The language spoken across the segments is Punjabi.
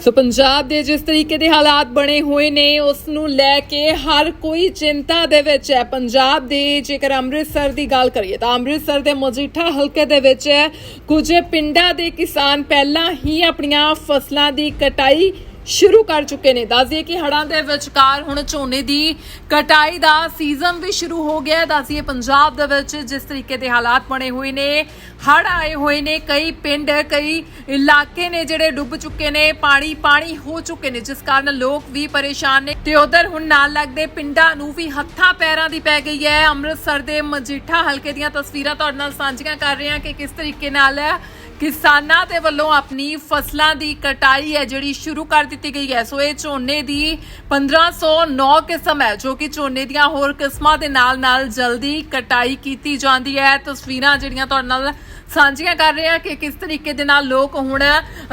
ਸੋ ਪੰਜਾਬ ਦੇ ਜਿਸ ਤਰੀਕੇ ਦੇ ਹਾਲਾਤ ਬਣੇ ਹੋਏ ਨੇ, ਉਸ ਨੂੰ ਲੈ ਕੇ ਹਰ ਕੋਈ ਚਿੰਤਾ ਦੇ ਵਿੱਚ ਹੈ। ਪੰਜਾਬ ਦੇ ਜੇਕਰ ਅੰਮ੍ਰਿਤਸਰ ਦੀ ਗੱਲ ਕਰੀਏ ਤਾਂ ਅੰਮ੍ਰਿਤਸਰ ਦੇ ਮਜੀਠਾ ਹਲਕੇ ਦੇ ਵਿੱਚ ਕੁਝ ਪਿੰਡਾਂ ਦੇ ਕਿਸਾਨ ਪਹਿਲਾਂ ਹੀ ਆਪਣੀਆਂ ਫਸਲਾਂ ਦੀ ਕਟਾਈ ਸ਼ੁਰੂ ਕਰ ਚੁੱਕੇ ਨੇ। ਦੱਸਦੀਏ ਕਿ ਹੜਾਂ ਦੇ ਵਿਚਕਾਰ ਹੁਣ ਝੋਨੇ ਦੀ ਕਟਾਈ ਦਾ ਸੀਜ਼ਨ ਵੀ ਸ਼ੁਰੂ ਹੋ ਗਿਆ ਹੈ। ਦੱਸਦੀਏ ਪੰਜਾਬ ਦੇ ਵਿੱਚ ਜਿਸ ਤਰੀਕੇ ਦੇ ਹਾਲਾਤ ਬਣੇ ਹੋਏ ਨੇ ਹੜ ਆਏ ਹੋਏ ਨੇ, ਕਈ ਪਿੰਡ, ਕਈ ਇਲਾਕੇ ਨੇ ਜਿਹੜੇ ਡੁੱਬ ਚੁੱਕੇ ਨੇ, ਪਾਣੀ ਪਾਣੀ ਹੋ ਚੁੱਕੇ ਨੇ, ਜਿਸ ਕਾਰਨ ਲੋਕ ਵੀ ਪਰੇਸ਼ਾਨ ਨੇ। ਤੇ ਉਧਰ ਹੁਣ ਨਾਲ ਲੱਗਦੇ ਪਿੰਡਾਂ ਨੂੰ ਵੀ ਹੱਥਾਂ ਪੈਰਾਂ ਦੀ ਪੈ ਗਈ ਹੈ। ਅੰਮ੍ਰਿਤਸਰ ਦੇ ਮਜੀਠਾ ਹਲਕੇ ਦੀਆਂ ਤਸਵੀਰਾਂ ਤੁਹਾਡੇ ਨਾਲ ਸਾਂਝੀਆਂ ਕਰ ਰਹੇ ਹਾਂ ਕਿ ਕਿਸ ਤਰੀਕੇ ਨਾਲ ਕਿਸਾਨਾਂ ਦੇ ਵੱਲੋਂ ਆਪਣੀ ਫਸਲਾਂ ਦੀ ਕਟਾਈ ਹੈ, ਜਿਹੜੀ ਸ਼ੁਰੂ ਕਰ ਦਿੱਤੀ ਗਈ ਹੈ। ਸੋ ਇਹ ਝੋਨੇ ਦੀ 1509 ਕਿਸਮ ਹੈ, ਜੋ ਕਿ ਝੋਨੇ ਦੀਆਂ ਹੋਰ ਕਿਸਮਾਂ ਦੇ ਨਾਲ ਨਾਲ ਜਲਦੀ ਕਟਾਈ ਕੀਤੀ ਜਾਂਦੀ ਹੈ। ਤਸਵੀਰਾਂ ਜਿਹੜੀਆਂ ਤੁਹਾਡੇ ਨਾਲ ਸਾਂਝੀਆਂ ਕਰ ਰਹੇ ਹਾਂ ਕਿ ਕਿਸ ਤਰੀਕੇ ਦੇ ਨਾਲ ਲੋਕ ਹੁਣ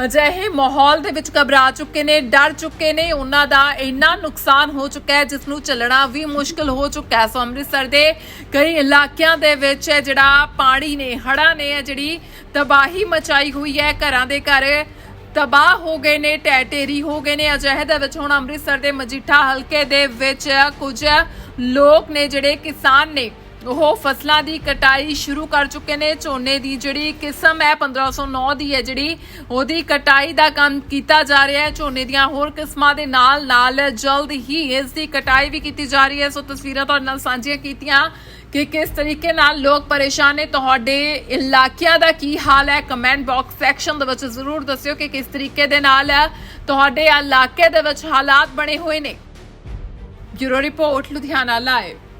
ਅਜਿਹੇ ਮਾਹੌਲ ਦੇ ਵਿੱਚ ਘਬਰਾ ਚੁੱਕੇ ਨੇ, ਡਰ ਚੁੱਕੇ ਨੇ। ਉਹਨਾਂ ਦਾ ਇੰਨਾ ਨੁਕਸਾਨ ਹੋ ਚੁੱਕਾ ਹੈ, ਜਿਸ ਨੂੰ ਚੱਲਣਾ ਵੀ ਮੁਸ਼ਕਲ ਹੋ ਚੁੱਕਾ ਹੈ। ਸੋ ਅੰਮ੍ਰਿਤਸਰ ਦੇ ਕਈ ਇਲਾਕਿਆਂ ਦੇ ਵਿੱਚ ਜਿਹੜਾ ਪਾਣੀ ਨੇ, ਹੜ੍ਹਾਂ ਨੇ ਜਿਹੜੀ ਤਬਾਹੀ ਮਚਾਈ ਹੋਈ ਹੈ ਘਰਾਂ ਦੇ ਘਰ। ਤਬਾਹ ਹੋ ਗਏ ਨੇ, ਟੈਟੇਰੀ ਹੋ ਗਏ ਨੇ। ਅਜਿਹੇ ਦੇ ਵਿੱਚ ਹੁਣ ਅੰਮ੍ਰਿਤਸਰ ਦੇ ਮਜੀਠਾ ਹਲਕੇ ਦੇ ਵਿੱਚ ਕੁਝ ਲੋਕ ਨੇ ਜਿਹੜੇ ਕਿਸਾਨ ਨੇ। ਉਹ ਫਸਲਾਂ ਦੀ ਕਟਾਈ ਸ਼ੁਰੂ ਕਰ ਚੁੱਕੇ ਨੇ। ਝੋਨੇ ਦੀ ਜਿਹੜੀ ਕਿਸਮ ਹੈ 1509 ਦੀ ਹੈ ਜਿਹੜੀ, ਉਹਦੀ ਕਟਾਈ ਦਾ ਕੰਮ ਕੀਤਾ ਜਾ ਰਿਹਾ ਹੈ। ਝੋਨੇ ਦੀਆਂ ਹੋਰ ਕਿਸਮਾਂ ਦੇ ਨਾਲ ਨਾਲ ਜਲਦ ਹੀ ਇਸ ਦੀ ਕਟਾਈ ਵੀ ਕੀਤੀ ਜਾ ਰਹੀ ਹੈ। ਸੋ ਤਸਵੀਰਾਂ ਤੁਹਾਡੇ ਨਾਲ ਸਾਂਝੀਆਂ ਕੀਤੀਆਂ ਕਿ ਕਿਸ ਤਰੀਕੇ ਨਾਲ ਲੋਕ ਪਰੇਸ਼ਾਨ ਨੇ। ਤੁਹਾਡੇ ਇਲਾਕਿਆਂ ਦਾ ਕੀ ਹਾਲ ਹੈ? ਕਮੈਂਟ ਬਾਕਸ ਸੈਕਸ਼ਨ ਦੇ ਵਿੱਚ ਜ਼ਰੂਰ ਦੱਸਿਓ ਕਿ ਕਿਸ ਤਰੀਕੇ ਦੇ ਨਾਲ ਤੁਹਾਡੇ ਇਲਾਕੇ ਦੇ ਵਿੱਚ ਹਾਲਾਤ ਬਣੇ ਹੋਏ ਨੇ। Bureau report, Ludhiana live